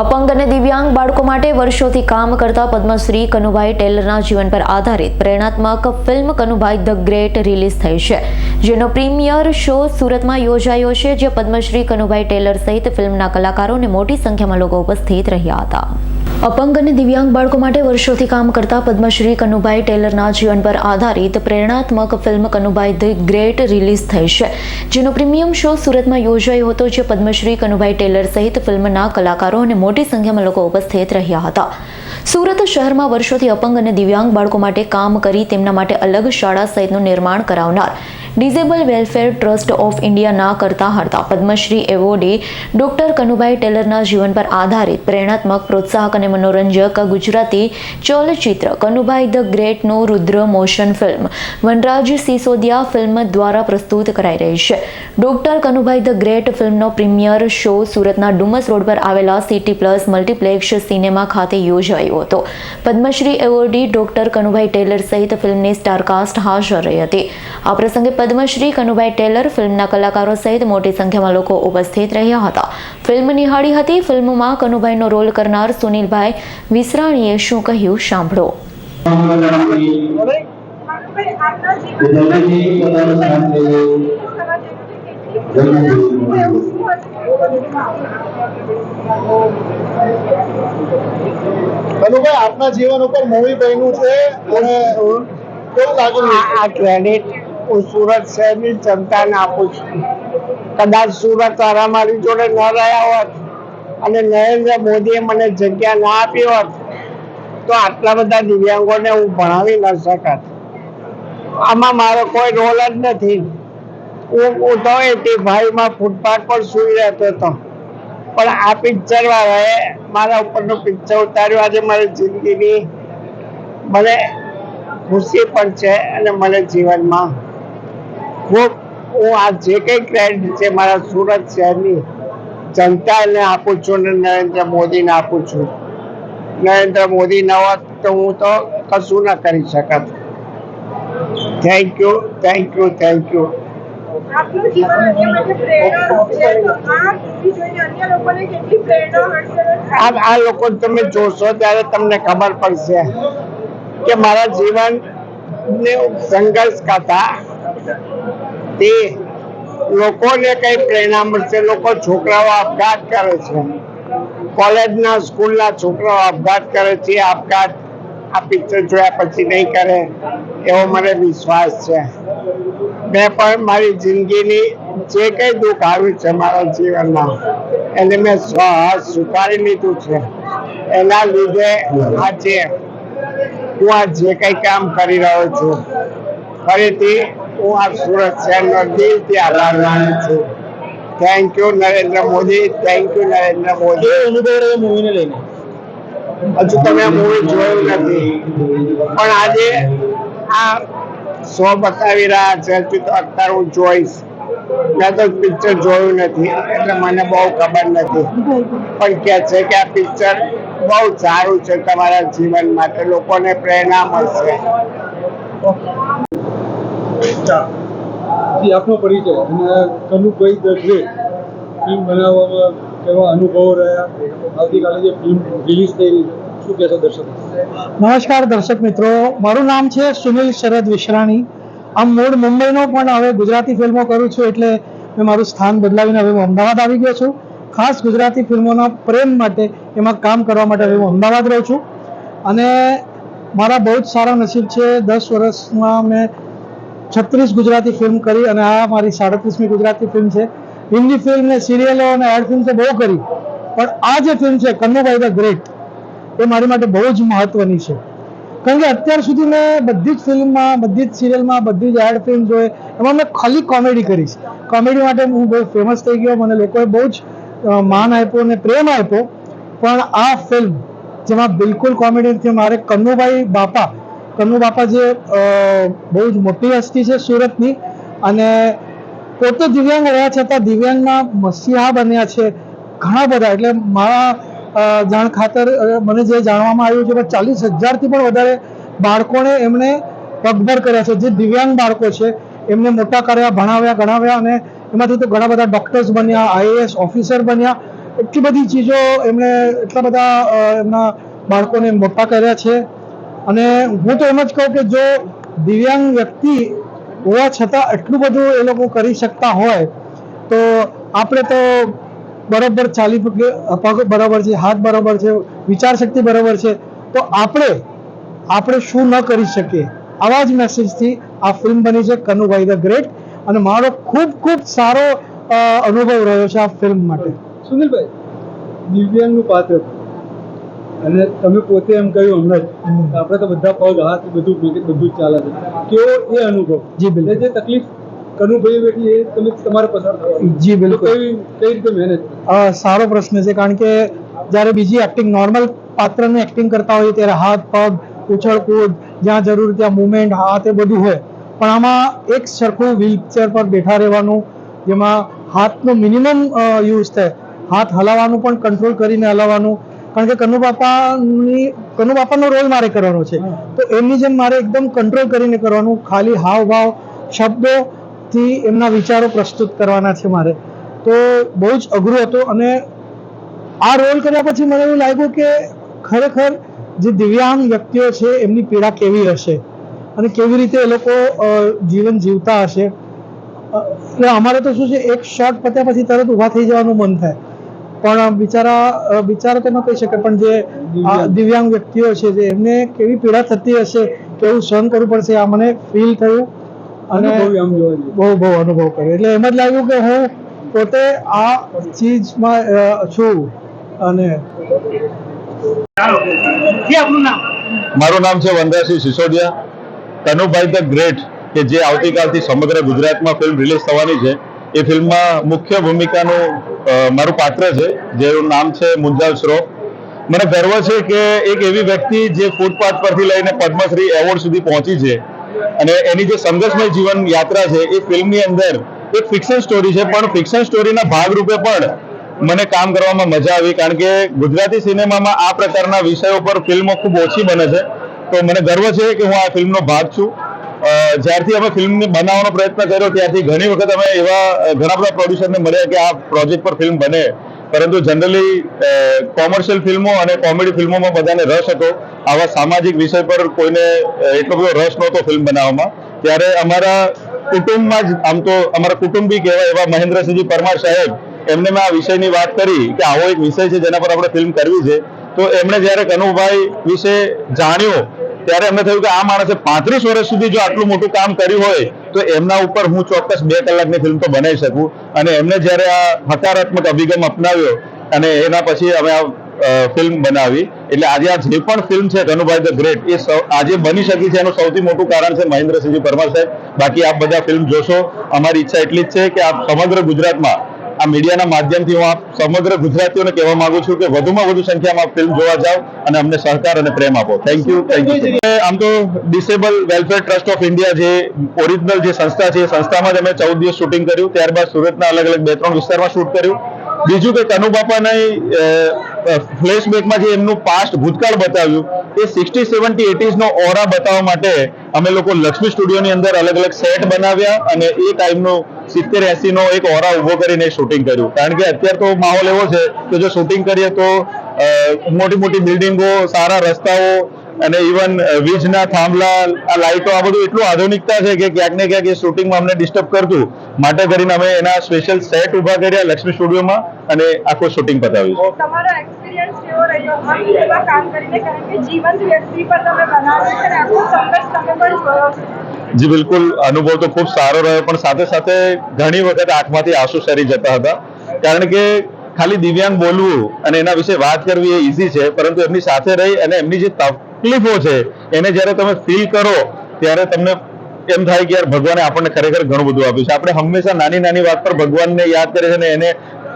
અપંગ અને દિવ્યાંગ બાળકો માટે વર્ષોથી કામ કરતા પદ્મશ્રી કનુભાઈ ટેલરના જીવન પર આધારિત પ્રેરણાત્મક film Kanubhai the great release થઈ છે, જેનો પ્રીમિયર શો સુરતમાં યોજાયો છે જે પદ્મશ્રી કનુભાઈ ટેલર સહિત ફિલ્મના કલાકારો અને મોટી સંખ્યામાં લોકો ઉપસ્થિત રહ્યા હતા. અપંગ અને દિવ્યાંગ બાળકો માટે વર્ષોથી કામ કરતા પદ્મશ્રી કનુભાઈ ટેલરના જીવન પર આધારિત પ્રેરણાત્મક film Kanubhai the great release થઈ છે, જેનો પ્રીમિયમ શો સુરતમાં યોજાયો હતો, જે પદ્મશ્રી કનુભાઈ ટેલર સહિત ફિલ્મના કલાકારો અને મોટી સંખ્યામાં લોકો ઉપસ્થિત રહ્યા હતા. સુરત શહેરમાં વર્ષોથી અપંગ અને દિવ્યાંગ બાળકો માટે કામ કરી તેમના માટે અલગ શાળા સહિતનું નિર્માણ કરાવનાર ડિઝેબલ વેલફેર ટ્રસ્ટ ઓફ ઇન્ડિયાના કરતા હતા પદ્મશ્રી એવોર્ડી ડોક્ટર કનુભાઈ ટેલરના જીવન પર આધારિત પ્રેરણાત્મક, પ્રોત્સાહક અને મનોરંજક ગુજરાતી ચલચિત્ર Kanubhai the ગ્રેટનો Rudra motion film Vanraj Sisodia film દ્વારા પ્રસ્તુત કરાઈ રહી છે. ડોક્ટર કનુભાઈ ધ ગ્રેટ ફિલ્મનો પ્રીમિયર શો સુરતના ડુમસ રોડ પર આવેલા સિટી પ્લસ મલ્ટીપ્લેક્સ સિનેમા ખાતે યોજાયો હતો. Padmashri awardee doctor Kanubhai Taylor સહિત ફિલ્મની સ્ટારકાસ્ટ હાજર રહી હતી. આ પ્રસંગે પદ્મશ્રી કનુભાઈ ટેલર ફિલ્મના કલાકારો સહિત મોટી સંખ્યામાં લોકો ઉપસ્થિત રહ્યા હતા. ફિલ્મ નિહાળી હતી. ફિલ્મમાં કનુભાઈનો રોલ કરનાર સુનિલભાઈ વિસરાણીએ શું કહ્યું સાંભળો. કનુભાઈ આપના જીવન ઉપર મૂવી બન્યું છે અને કેવું લાગી આ આ ક્રેડિટ હું સુરત શહેરની જનતાને આપું છું. કદાચ સુરત વાળા મારી જોડે ન રહ્યા હોત અને નરેન્દ્ર મોદીએ મને જગ્યા ના આપી હોત, તો આટલા બધા દિવ્યાંગોને હું ભણાવી ન શકત. આમાં મારો કોઈ રોલ જ નથી. હું તો એટી ભાઈમાં ફૂટપાથ પર સૂઈ રહેતો હતો. પણ આ પિક્ચર વાળાએ મારા ઉપરનું પિક્ચર ઉતાર્યું. આજે મારી જિંદગીની મને ખુશી પણ છે અને મને જીવનમાં ખૂબ હું આ જે કંઈ ક્રેડિટ છે મારા સુરત શહેરની જનતાને આપું છું અને નરેન્દ્ર મોદીને આપું છું. નરેન્દ્ર મોદી ન હોત તો હું તો કશું ના કરી શકત. Thank you thank you thank you આ લોકો તમે જોશો ત્યારે તમને ખબર પડશે કે મારા જીવન ને સંઘર્ષ કથા તે લોકોને કઈ પ્રેરણા મળશે, લોકો છોકરાઓ આપઘાત કરે છે. કોલેજના સ્કૂલના છોકરાઓ આપઘાત કરે છે આપઘાત આ પિક્ચર જોયા પછી નહીં કરે, એવો મને વિશ્વાસ છે. મેં પણ મારી જિંદગીની જે કંઈ દુઃખ આવ્યું છે મારા જીવનમાં, એને મેં સ્વ- સ્વીકારી લીધું છે. એના લીધે આજે હું આ જે કંઈ કામ કરી રહ્યો છું, ફરીથી હું આ સુરત શહેરનો દિલથી આભાર માનું છું. Thank you Narendra Modi. Thank you Narendra Modi. મૂવીને લઈને. હજુ તમે મૂવી જોયું નથી. પણ આજે આ શો બતાવી રહ્યા છે હજુ તો અત્યારે હું જોઈશ. મેં તો પિક્ચર જોયું નથી એટલે મને બહુ ખબર નથી. પણ કે છે કે આ પિક્ચર બહુ સારું છે તમારા જીવન માટે. લોકોને પ્રેરણા મળશે. જી આપનો પરિચય. અને કનુભાઈ ધ ગ્રેટ ફિલ્મ બનાવવામાં કેવા અનુભવો રહ્યા. આવતીકાલે જે ફિલ્મ રિલીઝ થઈ શું કહેશો દર્શક? નમસ્કાર દર્શક મિત્રો. મારું નામ છે સુનિલ શરદ વિશ્રાણી. આમ મૂળ મુંબઈનો પણ હવે ગુજરાતી ફિલ્મો કરું છું એટલે મેં મારું સ્થાન બદલાવીને હવે હું અમદાવાદ આવી ગયો છું. ખાસ ગુજરાતી ફિલ્મોના પ્રેમ માટે એમાં કામ કરવા માટે હવે હું અમદાવાદ રહું છું. અને મારા બહુ જ સારા નસીબ છે. દસ વર્ષમાં મેં છત્રીસ ગુજરાતી ફિલ્મ કરી અને આ મારી સાડત્રીસમી ગુજરાતી ફિલ્મ છે. હિન્દી ફિલ્મ ને સિરિયલો અને એડ ફિલ્મ તો બહુ કરી. પણ આ જે ફિલ્મ છે, કન્નુભાઈ ધ ગ્રેટ એ મારી માટે બહુ જ મહત્વની છે. કારણ કે અત્યાર સુધી મેં બધી જ ફિલ્મમાં બધી જ સિરિયલમાં બધી જ એડ ફિલ્મ જોઈ, એમાં મેં ખાલી કોમેડી કરી છે. કોમેડી માટે હું બહુ ફેમસ થઈ ગયો, મને લોકોએ બહુ જ માન આપ્યો અને પ્રેમ આપ્યો. પણ આ ફિલ્મ જેમાં બિલકુલ કોમેડી નથી મારે કન્નુભાઈ બાપા કન્નુ બાપા જે બહુ જ મોટી હસ્તી છે સુરતની અને પોતે દિવ્યાંગ રહ્યા છતાં દિવ્યાંગના મસીહા બન્યા છે ઘણા બધા. એટલે મારા જાણ ખાતર મને જે જાણવામાં આવ્યું છે કે ચાલીસ હજારથી પણ વધારે બાળકોને એમણે પગભર કર્યા છે. જે દિવ્યાંગ બાળકો છે, એમને મોટા કર્યા, ભણાવ્યા, ગણાવ્યા અને એમાંથી તો ઘણા બધા ડોક્ટર્સ બન્યા આઈએએસ ઓફિસર બન્યા. એટલી બધી ચીજો એમણે, એટલા બધા એમના બાળકોને મોટા કર્યા છે. અને હું તો એમ જ કહું કે જો દિવ્યાંગ વ્યક્તિ હોવા છતાં એટલું બધું એ લોકો કરી શકતા હોય, તો આપણે તો બરોબર ચાલી પગ બરાબર છે, હાથ બરાબર છે, વિચાર શક્તિ બરાબર છે, તો આપણે આપણે શું ન કરી શકીએ? આવા જ મેસેજથી આ ફિલ્મ બની છે કનુભાઈ ધ ગ્રેટ અને મારો ખૂબ ખૂબ સારો અનુભવ રહ્યો છે આ ફિલ્મ માટે. સુનિલભાઈ, દિવ્યાંગનું પાત્ર અને તમે પોતે એમ કહ્યું હમણાં જ આપણે તો બધા પગ હાથ બધું બધું જ ચાલે છે. કેવો એ અનુભવ? જી, બિલકુલ. જે તકલીફ કનુભાઈ બેઠી એ તમે તમારે પસાર થવા જી, બિલકુલ. કઈ કઈ રીતે મહેનત સારો પ્રશ્ન છે કારણ કે જ્યારે બીજી એક્ટિંગ નોર્મલ પાત્રને એક્ટિંગ કરતા હોઈએ ત્યારે હાથ પગ ઉછળકૂદ જ્યાં જરૂર ત્યાં મુવમેન્ટ હાથ એ બધું હોય. પણ આમાં એક સરખું વ્હીલચેર પર બેઠા રહેવાનું જેમાં હાથનો મિનિમમ યુઝ થાય. હાથ હલાવવાનું પણ કંટ્રોલ કરીને હલાવવાનું. કારણ કે કનુ બાપાની કનુ બાપાનો રોલ મારે કરવાનો છે. તો એમની જેમ મારે એકદમ કંટ્રોલ કરીને કરવાનું ખાલી હાવ ભાવ શબ્દોથી એમના વિચારો પ્રસ્તુત કરવાના છે મારે. તો બહુ જ અઘરું હતું અને આ રોલ કર્યા પછી મને એવું લાગ્યું કે ખરેખર જે દિવ્યાંગ વ્યક્તિઓ છે એમની પીડા કેવી હશે? અને કેવી રીતે એ લોકો જીવન જીવતા હશે? એટલે અમારે તો શું છે એક શોટ પત્યા પછી તરત ઊભા થઈ જવાનું મન થાય. પણ બિચારા બિચારા તો ન કહી શકે પણ જે આ દિવ્યાંગ. વ્યક્તિઓ છે જે એમને કેવી પીડા થતી હશે કેવું સહન કરવું પડશે આ મને ફીલ થયું. અને બહુ બહુ અનુભવ કર્યો. એટલે એમ જ લાગ્યું કે હું પોતે આ ચીજમાં છું. અને મારું નામ છે વનરાજસિંહ સિસોદિયા. કનુભાઈ ધ ગ્રેટ કે જે આવતીકાલથી સમગ્ર ગુજરાતમાં ફિલ્મ રિલીઝ થવાની છે. એ ફિલ્મમાં મુખ્ય ભૂમિકાનું મારું પાત્ર છે, જેનું નામ છે મુંજાલ શ્રોફ. મને ગર્વ છે કે એક એવી વ્યક્તિ જે ફૂટપાથ પરથી લઈને પદ્મશ્રી એવોર્ડ સુધી પહોંચી છે અને એની જે સંઘર્ષમય જીવન યાત્રા છે, એ ફિલ્મની અંદર એક ફિક્શન સ્ટોરી છે, પણ ફિક્શન સ્ટોરીના ભાગરૂપે પણ મને કામ કરવામાં મજા આવી, કારણ કે ગુજરાતી સિનેમામાં આ પ્રકારના વિષયો પર ફિલ્મો ખૂબ ઓછી બને છે. તો મને ગર્વ છે કે હું આ ફિલ્મનો ભાગ છું. જ્યારથી અમે ફિલ્મને બનાવવાનો પ્રયત્ન કર્યો, ત્યારથી ઘણી વખત અમે એવા ઘણા બધા પ્રોડ્યુસરને મળ્યા કે આ પ્રોજેક્ટ પર ફિલ્મ બને. પરંતુ જનરલી કોમર્શિયલ ફિલ્મો અને કોમેડી ફિલ્મોમાં બધાને રસ હતો. આવા સામાજિક વિષય પર કોઈને એટલો બધો રસ નહોતો ફિલ્મ બનાવવામાં. ત્યારે અમારા કુટુંબમાં જ, આમ તો અમારા કુટુંબી કહેવાય એવા મહેન્દ્રસિંહજી પરમાર સાહેબ, એમને મેં આ વિષયની વાત કરી કે આવો એક વિષય છે જેના પર આપણે ફિલ્મ કરવી છે. તો એમણે જ્યારે કનુભાઈ વિશે જાણ્યો ત્યારે એમને થયું કે આ માણસે પાંત્રીસ વર્ષ સુધી જો આટલું મોટું કામ કર્યું હોય, તો એમના ઉપર હું ચોક્કસ બે કલાકની ફિલ્મ તો બનાવી શકું. અને એમને જ્યારે આ હકારાત્મક અભિગમ અપનાવ્યો, અને એના પછી અમે આ ફિલ્મ બનાવી. એટલે આજે આ જે પણ ફિલ્મ છે, ધનુભાઈ ધ ગ્રેટ એ આજે બની શકી છે, એનું સૌથી મોટું કારણ છે મહેન્દ્રસિંહજી પરમાર સાહેબ. બાકી આપ બધા ફિલ્મ જોશો. અમારી ઈચ્છા એટલી જ છે કે આપ સમગ્ર ગુજરાતમાં આ મીડિયાના માધ્યમથી હું આપ સમગ્ર ગુજરાતીઓને કહેવા માંગુ છું કે વધુમાં વધુ સંખ્યામાં ફિલ્મ જોવા જાઓ અને અમને સહકાર અને પ્રેમ આપો. થેન્ક યુ થેન્ક યુ આમ તો disable welfare trust of India જે ઓરિજિનલ જે સંસ્થા છે, એ સંસ્થામાં જ અમે ચૌદ દિવસ શૂટિંગ કર્યું. ત્યારબાદ સુરતના અલગ અલગ બે ત્રણ વિસ્તારમાં શૂટ કર્યું. બીજું કે કનુ બાપાને ફ્લેશબેકમાં જે એમનું પાસ્ટ ભૂતકાળ બતાવ્યું, એ સિક્સટી સેવન્ટી એટીઝ નો ઓરા બતાવવા માટે અમે લોકો લક્ષ્મી સ્ટુડિયોની અંદર અલગ અલગ સેટ બનાવ્યા અને એ ટાઈમનો સિત્તેર એસી નો એક ઓરા ઊભો કરીને શૂટિંગ કર્યું. કારણ કે અત્યારે તો માહોલ એવો છે કે જો શૂટિંગ કરીએ તો મોટી મોટી બિલ્ડિંગો સારા રસ્તાઓ અને ઇવન વીજના થાંભલા આ લાઇટો આ બધું એટલું આધુનિકતા છે કે ક્યાંક ને ક્યાંક એ શૂટિંગમાં અમને ડિસ્ટર્બ કરતું. માટે કરીને અમે એના સ્પેશિયલ સેટ ઊભા કર્યા લક્ષ્મી સ્ટુડિયોમાં અને આખું શૂટિંગ પતાવ્યું તમારો એક્સપિરિયન્સ કેવો રહ્યો? આ ફિલ્મમાં કામ કરીને? કારણ કે જીવંત વ્યક્તિ પર તમે બનાવ્યું છે અને આખો સંઘર્ષ તમે પણ જી બિલકુલ. અનુભવ તો ખૂબ સારો રહ્યો પણ સાથે સાથે ઘણી વખત આંખમાંથી આંસુ સરી જતા હતા. કારણ કે ખાલી દિવ્યાંગ બોલવું અને એના વિશે વાત કરવી એ ઈઝી છે પરંતુ એમની સાથે રહી અને એમની જે તકલીફો છે, એને જ્યારે તમે ફીલ કરો, ત્યારે તમને એમ થાય કે યાર ભગવાને આપણને ખરેખર ઘણું બધું આપ્યું છે. આપણે હંમેશા નાની નાની વાત પર ભગવાનને યાદ કરીએ છીએ અને એને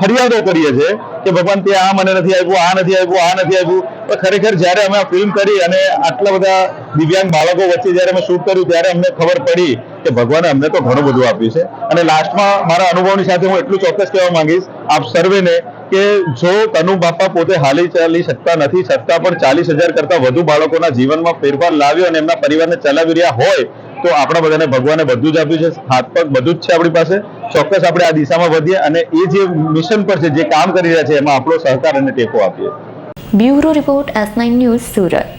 ફરિયાદો કરીએ છીએ કે ભગવાન તે આ મને નથી આપ્યું, આ નથી આપ્યું, આ નથી આપ્યું. પણ ખરેખર જ્યારે અમે આ ફિલ્મ કરી અને આટલા બધા દિવ્યાંગ બાળકો વચ્ચે જ્યારે અમે શૂટ કર્યું, ત્યારે અમને ખબર પડી કે ભગવાને અમને તો ઘણું બધું આપ્યું છે. અને લાસ્ટમાં મારા અનુભવની સાથે હું એટલું ચોક્કસ કહેવા માંગીશ, આપ સર્વેને કે જો તનુ બાપા પોતે હાલી ચાલી શકતા નથી છતાં પણ ચાલીસ હજાર કરતા વધુ બાળકોના જીવનમાં ફેરફાર લાવ્યો અને એમના પરિવારને ચલાવી રહ્યા હોય, તો આપણા બધાને ભગવાને બધું જ આપ્યું છે. હાથ પગ બધું જ છે આપણી પાસે. ચોક્કસ આપણે આ દિશામાં વધીએ અને એ જે મિશન પર છે, જે કામ કરી રહ્યા છે, એમાં આપણો સહકાર અને ટેકો આપીએ. Bureau report S news Surat.